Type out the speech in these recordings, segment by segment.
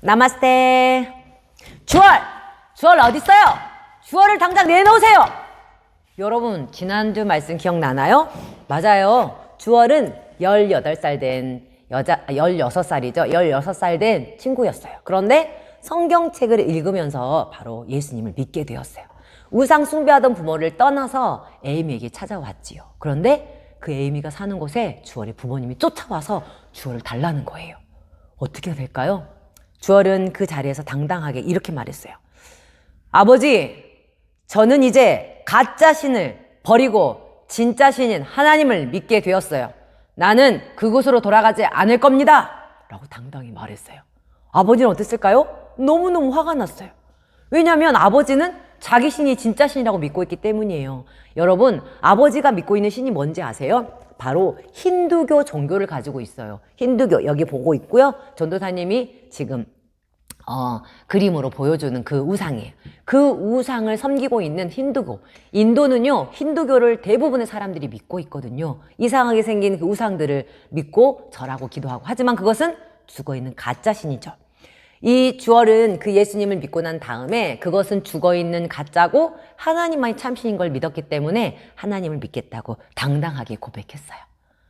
나마스테. 주얼! 주얼 어딨어요? 주얼을 당장 내놓으세요! 여러분, 지난주 말씀 기억나나요? 맞아요. 주얼은 18살 된 여자, 아, 16살이죠. 16살 된 친구였어요. 그런데 성경책을 읽으면서 바로 예수님을 믿게 되었어요. 우상 숭배하던 부모를 떠나서 에이미에게 찾아왔지요. 그런데 그 에이미가 사는 곳에 주얼의 부모님이 쫓아와서 주얼을 달라는 거예요. 어떻게 될까요? 주얼은 그 자리에서 당당하게 이렇게 말했어요. 아버지, 저는 이제 가짜 신을 버리고 진짜 신인 하나님을 믿게 되었어요. 나는 그곳으로 돌아가지 않을 겁니다. 라고 당당히 말했어요. 아버지는 어땠을까요? 너무너무 화가 났어요. 왜냐하면 아버지는 자기 신이 진짜 신이라고 믿고 있기 때문이에요. 여러분, 아버지가 믿고 있는 신이 뭔지 아세요? 바로 힌두교 종교를 가지고 있어요. 힌두교, 여기 보고 있고요. 전도사님이 지금 어, 그림으로 보여주는 그 우상이에요. 그 우상을 섬기고 있는 힌두교. 인도는요, 힌두교를 대부분의 사람들이 믿고 있거든요. 이상하게 생긴 그 우상들을 믿고 절하고 기도하고. 하지만 그것은 죽어 있는 가짜 신이죠. 이 주얼은 그 예수님을 믿고 난 다음에 그것은 죽어 있는 가짜고 하나님만이 참신인 걸 믿었기 때문에 하나님을 믿겠다고 당당하게 고백했어요.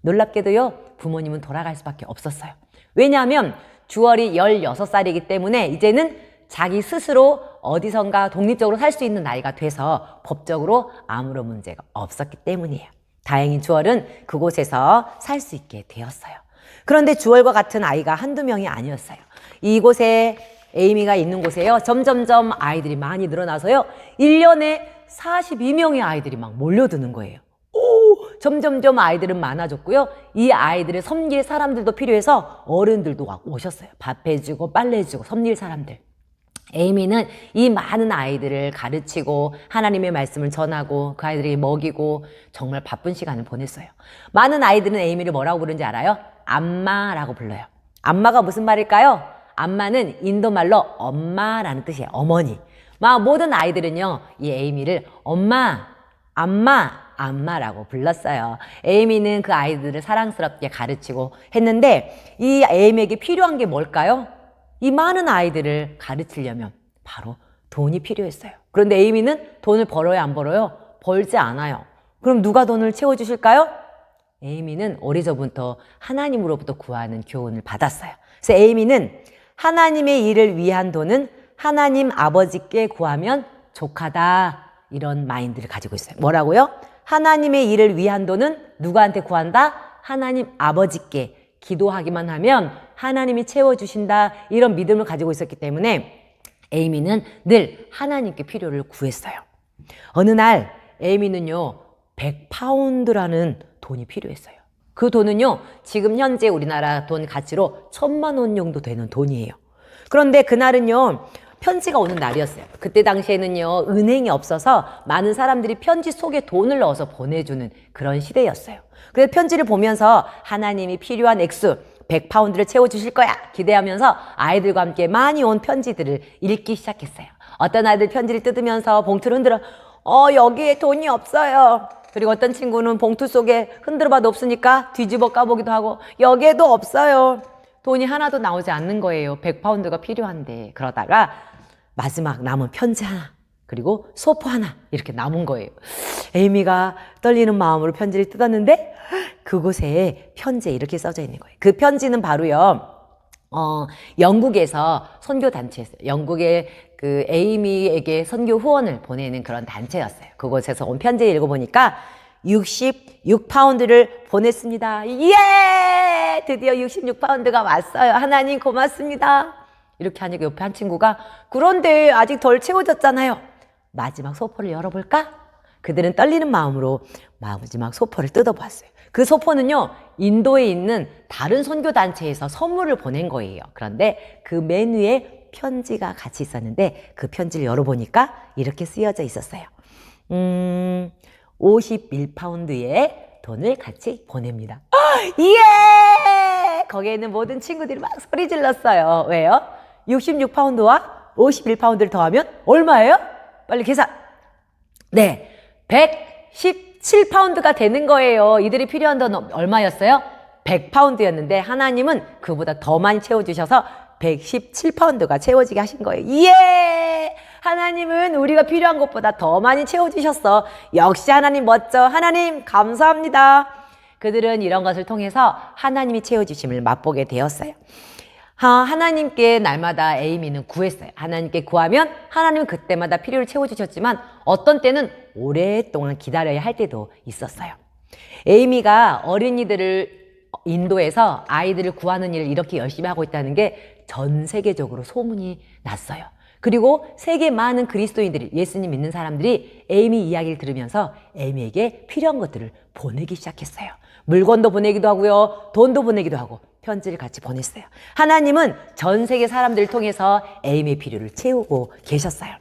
놀랍게도요, 부모님은 돌아갈 수밖에 없었어요. 왜냐하면 주얼이 16살이기 때문에 이제는 자기 스스로 어디선가 독립적으로 살 수 있는 나이가 돼서 법적으로 아무런 문제가 없었기 때문이에요. 다행히 주얼은 그곳에서 살 수 있게 되었어요. 그런데 주얼과 같은 아이가 한두 명이 아니었어요. 이곳에 에이미가 있는 곳에요. 점점점 아이들이 많이 늘어나서요. 1년에 42명의 아이들이 막 몰려드는 거예요. 오, 점점점 아이들은 많아졌고요. 이 아이들을 섬길 사람들도 필요해서 어른들도 와- 오셨어요. 밥 해주고 빨래 해주고 섬길 사람들. 에이미는 이 많은 아이들을 가르치고 하나님의 말씀을 전하고 그 아이들에게 먹이고 정말 바쁜 시간을 보냈어요. 많은 아이들은 에이미를 뭐라고 부르는지 알아요? 암마라고 불러요. 암마가 무슨 말일까요? 암마는 인도말로 엄마라는 뜻이에요. 어머니. 막 모든 아이들은요, 이 에이미를 엄마, 암마, 암마라고 불렀어요. 에이미는 그 아이들을 사랑스럽게 가르치고 했는데 이 에이미에게 필요한 게 뭘까요? 이 많은 아이들을 가르치려면 바로 돈이 필요했어요. 그런데 에이미는 돈을 벌어요, 안 벌어요? 벌지 않아요. 그럼 누가 돈을 채워주실까요? 에이미는 어리저부터 하나님으로부터 구하는 교훈을 받았어요. 그래서 에이미는 하나님의 일을 위한 돈은 하나님 아버지께 구하면 족하다. 이런 마인드를 가지고 있어요. 뭐라고요? 하나님의 일을 위한 돈은 누구한테 구한다? 하나님 아버지께 기도하기만 하면 하나님이 채워주신다. 이런 믿음을 가지고 있었기 때문에 에이미는 늘 하나님께 필요를 구했어요. 어느 날 에이미는요, 100파운드라는 돈이 필요했어요. 그 돈은요, 지금 현재 우리나라 돈 가치로 천만 원 정도 되는 돈이에요. 그런데 그날은요, 편지가 오는 날이었어요. 그때 당시에는요, 은행이 없어서 많은 사람들이 편지 속에 돈을 넣어서 보내주는 그런 시대였어요. 그래서 편지를 보면서 하나님이 필요한 액수, 100파운드를 채워주실 거야! 기대하면서 아이들과 함께 많이 온 편지들을 읽기 시작했어요. 어떤 아이들 편지를 뜯으면서 봉투를 흔들어, 어, 여기에 돈이 없어요. 그리고 어떤 친구는 봉투 속에 흔들어 봐도 없으니까 뒤집어 까보기도 하고, 여기에도 없어요. 돈이 하나도 나오지 않는 거예요. 100파운드가 필요한데. 그러다가 마지막 남은 편지 하나, 그리고 소포 하나, 이렇게 남은 거예요. 에이미가 떨리는 마음으로 편지를 뜯었는데, 그곳에 편지에 이렇게 써져 있는 거예요. 그 편지는 바로요, 어, 영국에서 선교 단체였어요. 영국의 그 에이미에게 선교 후원을 보내는 그런 단체였어요. 그곳에서 온 편지를 읽어보니까 66파운드를 보냈습니다. 예! 드디어 66파운드가 왔어요. 하나님 고맙습니다. 이렇게 하니까 옆에 한 친구가 그런데 아직 덜 채워졌잖아요. 마지막 소포를 열어볼까? 그들은 떨리는 마음으로 마지막 소포를 뜯어봤어요. 그 소포는요, 인도에 있는 다른 선교단체에서 선물을 보낸 거예요. 그런데 그 메뉴에 편지가 같이 있었는데 그 편지를 열어보니까 이렇게 쓰여져 있었어요. 음, 51파운드의 돈을 같이 보냅니다. 예! 거기에 있는 모든 친구들이 막 소리 질렀어요. 왜요? 66파운드와 51파운드를 더하면 얼마예요? 빨리 계산. 네. 117파운드가 되는 거예요. 이들이 필요한 돈 얼마였어요? 100파운드였는데 하나님은 그보다 더 많이 채워주셔서 117파운드가 채워지게 하신 거예요. 예! 하나님은 우리가 필요한 것보다 더 많이 채워주셨어. 역시 하나님 멋져. 하나님 감사합니다. 그들은 이런 것을 통해서 하나님이 채워주심을 맛보게 되었어요. 하, 하나님께 날마다 에이미는 구했어요. 하나님께 구하면 하나님은 그때마다 필요를 채워주셨지만 어떤 때는 오랫동안 기다려야 할 때도 있었어요. 에이미가 어린이들을 인도에서 아이들을 구하는 일을 이렇게 열심히 하고 있다는 게 전 세계적으로 소문이 났어요. 그리고 세계 많은 그리스도인들이 예수님 믿는 사람들이 에이미 이야기를 들으면서 에이미에게 필요한 것들을 보내기 시작했어요. 물건도 보내기도 하고요. 돈도 보내기도 하고 편지를 같이 보냈어요. 하나님은 전 세계 사람들을 통해서 에이미의 필요를 채우고 계셨어요.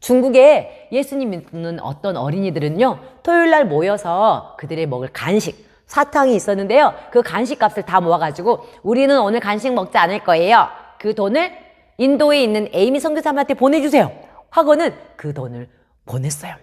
중국에 예수님 믿는 어떤 어린이들은요, 토요일 날 모여서 그들의 먹을 간식, 사탕이 있었는데요. 그 간식 값을 다 모아가지고 우리는 오늘 간식 먹지 않을 거예요. 그 돈을 인도에 있는 에이미 선교사님한테 보내주세요. 하고는 그 돈을 보냈어요.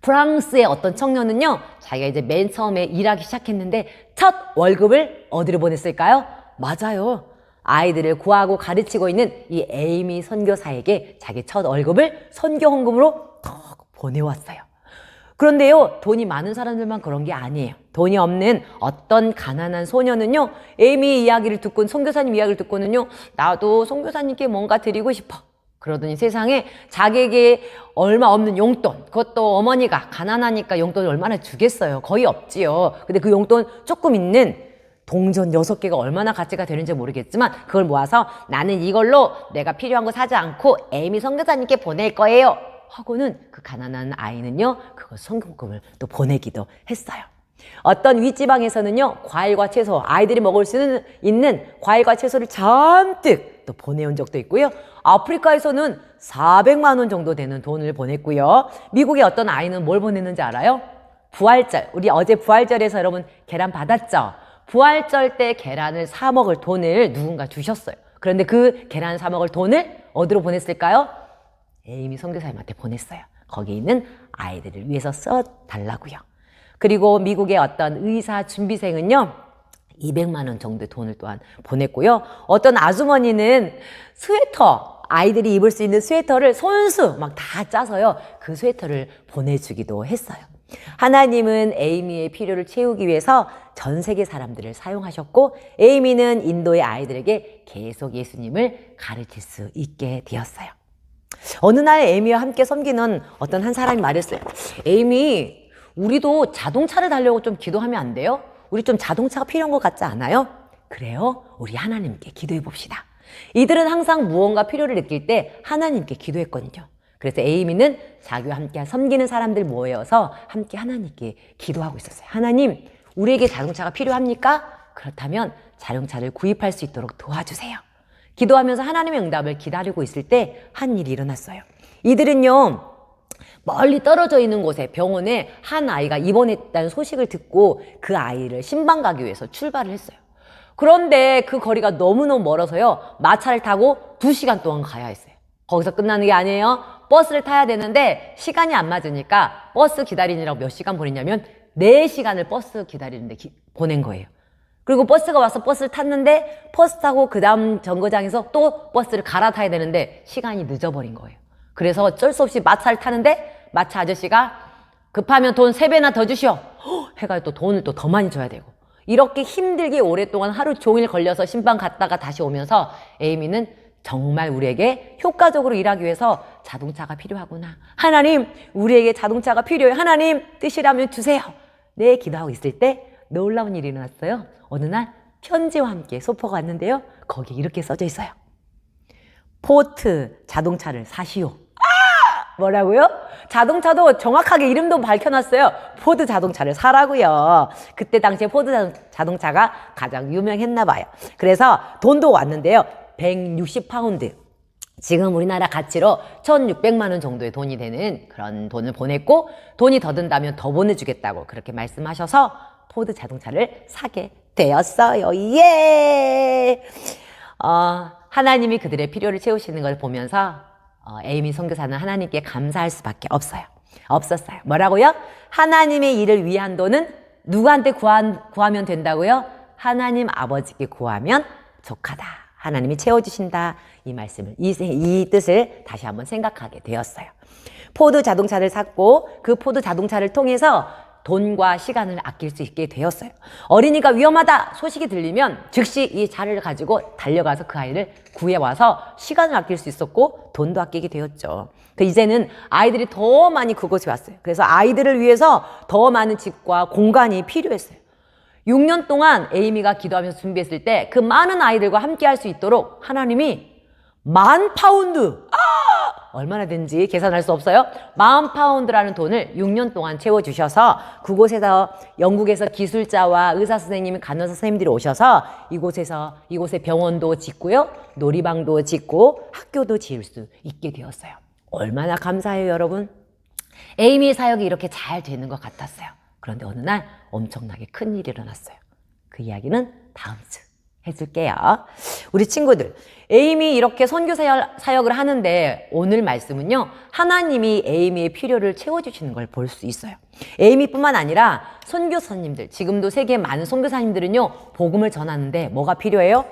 프랑스의 어떤 청년은요, 자기가 이제 맨 처음에 일하기 시작했는데 첫 월급을 어디로 보냈을까요? 맞아요. 아이들을 구하고 가르치고 있는 이 에이미 선교사에게 자기 첫 월급을 선교 헌금으로 턱 보내왔어요. 그런데요, 돈이 많은 사람들만 그런 게 아니에요. 돈이 없는 어떤 가난한 소녀는요, 에이미 이야기를 듣고, 선교사님 이야기를 듣고는요, 나도 선교사님께 뭔가 드리고 싶어. 그러더니 세상에 자기에게 얼마 없는 용돈, 그것도 어머니가 가난하니까 용돈을 얼마나 주겠어요. 거의 없지요. 근데 그 용돈 조금 있는 동전 여섯 개가 얼마나 가치가 되는지 모르겠지만 그걸 모아서 나는 이걸로 내가 필요한 거 사지 않고 에이미 선교사님께 보낼 거예요. 하고는 그 가난한 아이는요, 그거 성금금을 또 보내기도 했어요. 어떤 윗지방에서는요, 과일과 채소, 아이들이 먹을 수 있는 과일과 채소를 잔뜩 또 보내온 적도 있고요. 아프리카에서는 400만 원 정도 되는 돈을 보냈고요. 미국의 어떤 아이는 뭘 보냈는지 알아요? 부활절. 우리 어제 부활절에서 여러분 계란 받았죠? 부활절 때 계란을 사 먹을 돈을 누군가 주셨어요. 그런데 그 계란 사 먹을 돈을 어디로 보냈을까요? 에이미 선교사님한테 보냈어요. 거기 있는 아이들을 위해서 써 달라고요. 그리고 미국의 어떤 의사 준비생은요. 200만 원 정도의 돈을 또한 보냈고요. 어떤 아주머니는 스웨터, 아이들이 입을 수 있는 스웨터를 손수 막 다 짜서요. 그 스웨터를 보내주기도 했어요. 하나님은 에이미의 필요를 채우기 위해서 전 세계 사람들을 사용하셨고, 에이미는 인도의 아이들에게 계속 예수님을 가르칠 수 있게 되었어요. 어느 날 에이미와 함께 섬기는 어떤 한 사람이 말했어요. 에이미, 우리도 자동차를 달려고 좀 기도하면 안 돼요? 우리 좀 자동차가 필요한 것 같지 않아요? 그래요? 우리 하나님께 기도해 봅시다. 이들은 항상 무언가 필요를 느낄 때 하나님께 기도했거든요. 그래서 에이미는 자기와 함께 섬기는 사람들 모여서 함께 하나님께 기도하고 있었어요. 하나님, 우리에게 자동차가 필요합니까? 그렇다면 자동차를 구입할 수 있도록 도와주세요. 기도하면서 하나님의 응답을 기다리고 있을 때 한 일이 일어났어요. 이들은요, 멀리 떨어져 있는 곳에 병원에 한 아이가 입원했다는 소식을 듣고 그 아이를 신방 가기 위해서 출발을 했어요. 그런데 그 거리가 너무너무 멀어서요, 마차를 타고 두 시간 동안 가야 했어요. 거기서 끝나는 게 아니에요. 버스를 타야 되는데 시간이 안 맞으니까 버스 기다리느라고 몇 시간 보냈냐면 네시간을 버스 기다리는데 기- 보낸 거예요. 그리고 버스가 와서 버스를 탔는데 버스 타고 그 다음 정거장에서 또 버스를 갈아타야 되는데 시간이 늦어버린 거예요. 그래서 어쩔 수 없이 마차를 타는데 마차 아저씨가 급하면 돈 세배나더 주시오. 헉, 해가지고 또 돈을 또 더 많이 줘야 되고. 이렇게 힘들게 오랫동안 하루 종일 걸려서 신방 갔다가 다시 오면서 에이미는 정말 우리에게 효과적으로 일하기 위해서 자동차가 필요하구나. 하나님, 우리에게 자동차가 필요해. 하나님, 뜻이라면 주세요. 네, 기도하고 있을 때 놀라운 일이 일어났어요. 어느 날 편지와 함께 소포가 왔는데요. 거기 이렇게 써져 있어요. 포트 자동차를 사시오. 아! 뭐라고요? 자동차도 정확하게 이름도 밝혀놨어요. 포드 자동차를 사라고요. 그때 당시에 포드 자동- 자동차가 가장 유명했나 봐요. 그래서 돈도 왔는데요. 160파운드. 지금 우리나라 가치로 1,600만 원 정도의 돈이 되는 그런 돈을 보냈고 돈이 더 든다면 더 보내주겠다고 그렇게 말씀하셔서 포드 자동차를 사게 되었어요. 예! 어, 하나님이 그들의 필요를 채우시는 걸 보면서 어, 에이미 선교사는 하나님께 감사할 수밖에 없어요. 없었어요. 뭐라고요? 하나님의 일을 위한 돈은 누구한테 구한, 구하면 된다고요? 하나님 아버지께 구하면 족하다 하나님이 채워주신다. 이 말씀을, 이, 이 뜻을 다시 한번 생각하게 되었어요. 포드 자동차를 샀고 그 포드 자동차를 통해서 돈과 시간을 아낄 수 있게 되었어요. 어린이가 위험하다 소식이 들리면 즉시 이 차를 가지고 달려가서 그 아이를 구해와서 시간을 아낄 수 있었고 돈도 아끼게 되었죠. 그 이제는 아이들이 더 많이 그곳에 왔어요. 그래서 아이들을 위해서 더 많은 집과 공간이 필요했어요. 6년 동안 에이미가 기도하면서 준비했을 때 그 많은 아이들과 함께 할 수 있도록 하나님이 만 파운드! 아! 얼마나 된지 계산할 수 없어요? 만 파운드라는 돈을 6년 동안 채워주셔서 그곳에서 영국에서 기술자와 의사 선생님, 간호사 선생님들이 오셔서 이곳에서 이곳에 병원도 짓고요. 놀이방도 짓고 학교도 지을 수 있게 되었어요. 얼마나 감사해요, 여러분. 에이미의 사역이 이렇게 잘 되는 것 같았어요. 그런데 어느 날 엄청나게 큰 일이 일어났어요. 그 이야기는 다음 주 해줄게요. 우리 친구들, 에이미 이렇게 선교 사역- 사역을 하는데 오늘 말씀은요, 하나님이 에이미의 필요를 채워주시는 걸 볼 수 있어요. 에이미뿐만 아니라 선교사님들, 지금도 세계 많은 선교사님들은요, 복음을 전하는데 뭐가 필요해요?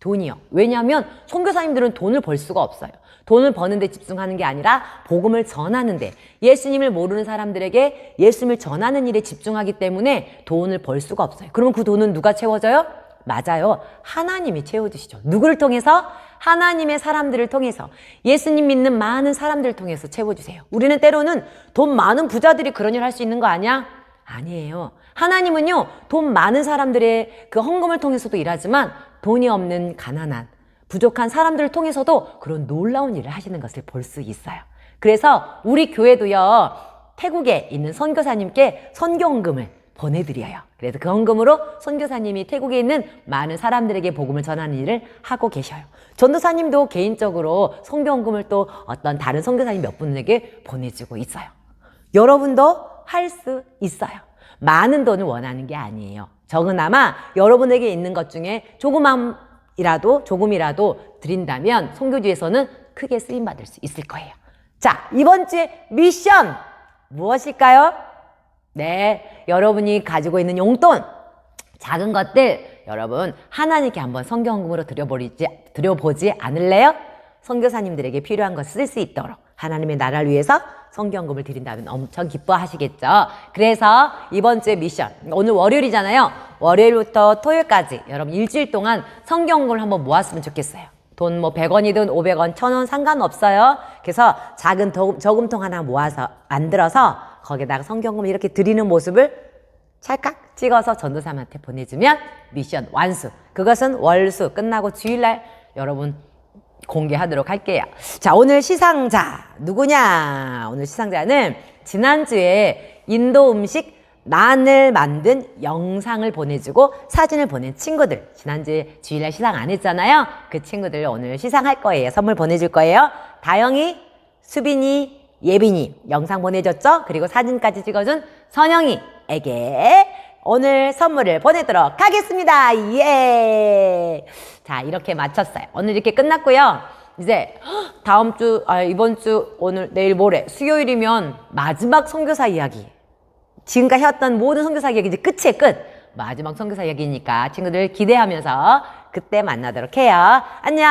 돈이요. 왜냐하면 선교사님들은 돈을 벌 수가 없어요. 돈을 버는데 집중하는 게 아니라 복음을 전하는데 예수님을 모르는 사람들에게 예수님을 전하는 일에 집중하기 때문에 돈을 벌 수가 없어요. 그러면 그 돈은 누가 채워져요? 맞아요. 하나님이 채워주시죠. 누구를 통해서? 하나님의 사람들을 통해서 예수님 믿는 많은 사람들을 통해서 채워주세요. 우리는 때로는 돈 많은 부자들이 그런 일 할 수 있는 거 아니야? 아니에요. 하나님은요, 돈 많은 사람들의 그 헌금을 통해서도 일하지만 돈이 없는 가난한, 부족한 사람들을 통해서도 그런 놀라운 일을 하시는 것을 볼 수 있어요. 그래서 우리 교회도요, 태국에 있는 선교사님께 선교헌금을 보내드려요. 그래서 그 헌금으로 선교사님이 태국에 있는 많은 사람들에게 복음을 전하는 일을 하고 계셔요. 전도사님도 개인적으로 선교 헌금을 또 어떤 다른 선교사님 몇 분에게 보내주고 있어요. 여러분도 할 수 있어요. 많은 돈을 원하는 게 아니에요. 적으나마 여러분에게 있는 것 중에 조금이라도 조금이라도 드린다면 송교주에서는 크게 쓰임 받을 수 있을 거예요. 자, 이번 주의 미션 무엇일까요? 네, 여러분이 가지고 있는 용돈 작은 것들 여러분 하나님께 한번 성경금으로 드려버리지 드려보지 않을래요? 선교사님들에게 필요한 것 쓸 수 있도록 하나님의 나라를 위해서 성경금을 드린다면 엄청 기뻐하시겠죠. 그래서 이번 주의 미션 오늘 월요일이잖아요. 월요일부터 토요일까지 여러분 일주일 동안 성경금을 한번 모았으면 좋겠어요. 돈 뭐 100원이든 500원, 1000원 상관없어요. 그래서 작은 도- 저금통 하나 모아서 만들어서 거기다가 성경금 이렇게 드리는 모습을 찰칵 찍어서 전도사님한테 보내주면 미션 완수. 그것은 월수 끝나고 주일날 여러분 공개하도록 할게요. 자, 오늘 시상자 누구냐? 오늘 시상자는 지난주에 인도 음식 난을 만든 영상을 보내주고 사진을 보낸 친구들. 지난주에 주일날 시상 안 했잖아요. 그 친구들 오늘 시상할 거예요. 선물 보내줄 거예요. 다영이, 수빈이, 예빈이 영상 보내줬죠? 그리고 사진까지 찍어준 선영이에게 오늘 선물을 보내도록 하겠습니다. 예! 자, 이렇게 마쳤어요. 오늘 이렇게 끝났고요. 이제 다음 주, 아, 이번 주, 오늘, 내일 모레, 수요일이면 마지막 선교사 이야기. 지금까지 했던 모든 선교사 이야기 이제 끝이에요, 끝. 마지막 선교사 이야기니까 친구들 기대하면서 그때 만나도록 해요. 안녕!